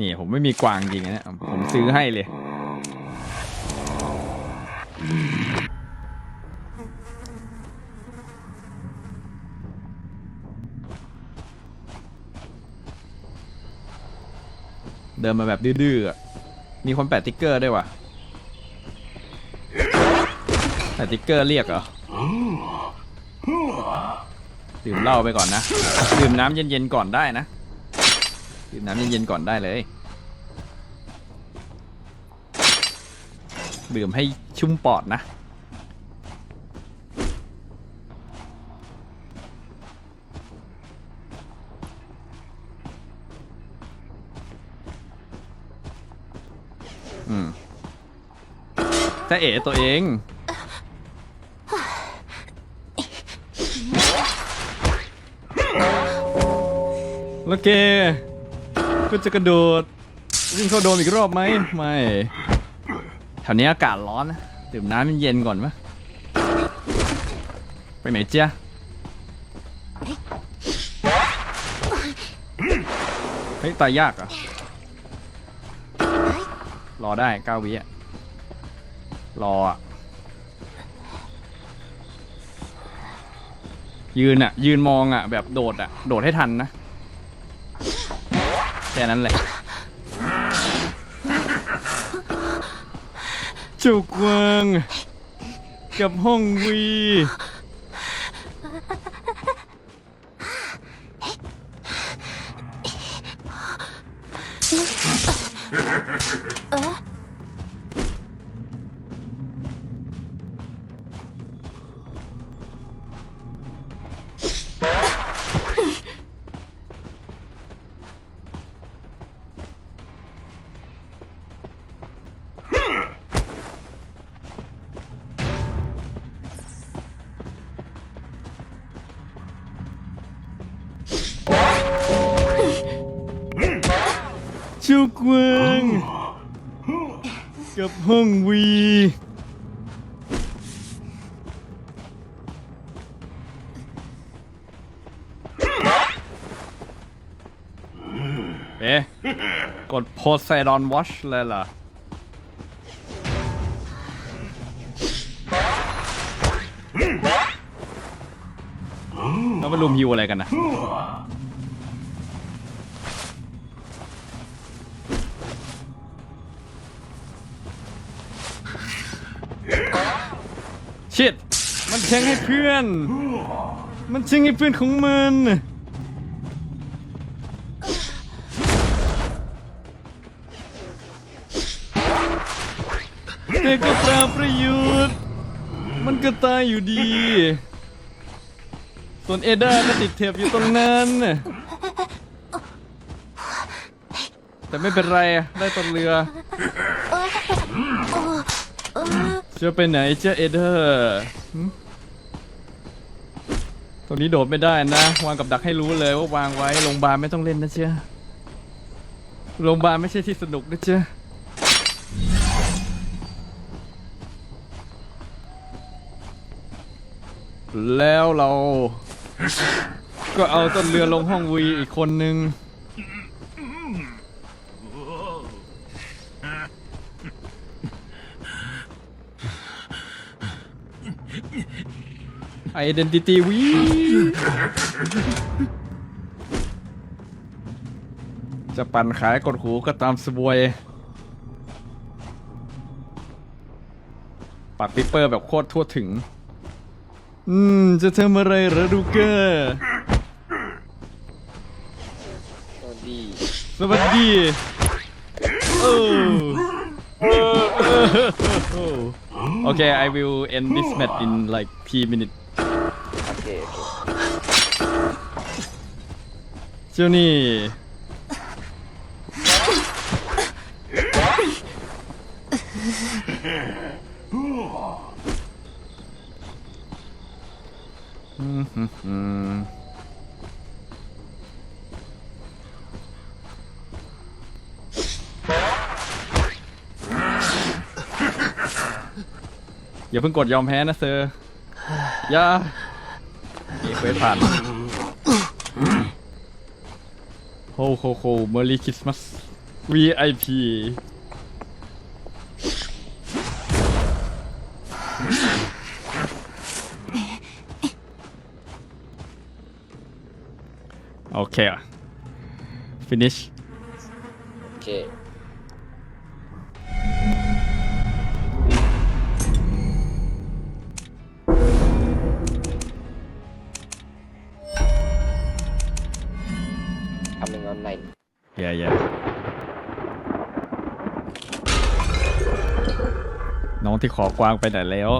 นี่ผมไม่มีกวางจริงนะผมซื้อให้เลย เดินมาแบบดื้อๆ มีคนแปะติ๊กเกอร์ด้วยว่ะแปะติ๊กเกอร์เรียกเหรอ ดื่มเหล้าไปก่อนนะ ดื่มน้ำเย็นๆก่อนได้นะ ดื่มน้ำเย็นๆก่อนได้เลย ดื่มให้ชุ่มปอดนะ อืมจะเอ๋ตัวเองแล้วแก็จะกระโดดวิ่งเข้าโดมอีกรอบไหมไม่แถวนี้อากาศร้อนนะดื่มน้ำเย็นก่อนมะไปไหนเจ้าเฮ้ยตายยากอะรอได้เก้าวิอะรออะยืนอะ ยืนมองอะ แบบโดดอะ โดดให้ทันนะ ค่นั้นแหละจุกวางกับห้องวี จุกวางกับห้องวี เอ๊ะ กดโพไซดอนวอชเลยเหรอแล้วมารุมฮิวอะไรกันนะ ชิดมันแช่งให้เพื่อน มันแช่งให้เพื่อนของมัน แต่ก็ปล่าประโยชน์มันก็ตายอยู่ดี ส่วนเอด้าก็ติดเทปอยู่ตรงนั้น แต่ไม่เป็นไร ได้ต้นเรือ จะไปไหนเจ้าเอเดอร์ตรงนี้โดดไม่ได้นะ วางกับดักให้รู้เลยว่าวางไว้โรงพยาบาลไม่ต้องเล่นนะเจ้าโรงพยาบาลไม่ใช่ที่สนุกนะเจ้าแล้วเรา ก็เอาต้นเรือลงห้องวีอีกคนนึง Identity วีจะปั่นขายกดหูก็ตามสบวย ปัดปิปเปอร์แบบโคตรทั่วถึง อืม จะทำอะไรเหรอดูเกอร์สวัสดี สวัสดี โอ้ โอเค I will end this match in like 3 minutes โอเคโอเค เจ้านี่ อื อย่าเพิ่งกดยอมแพ้นะเซอร์อย่าเอเควสผ่านโฮโคโคเมอร์รี่คริสต์มาส VIP โอเคอ finish โอเค Yeah, yeah. น้องที่ขอกวางไปไหนแล้ว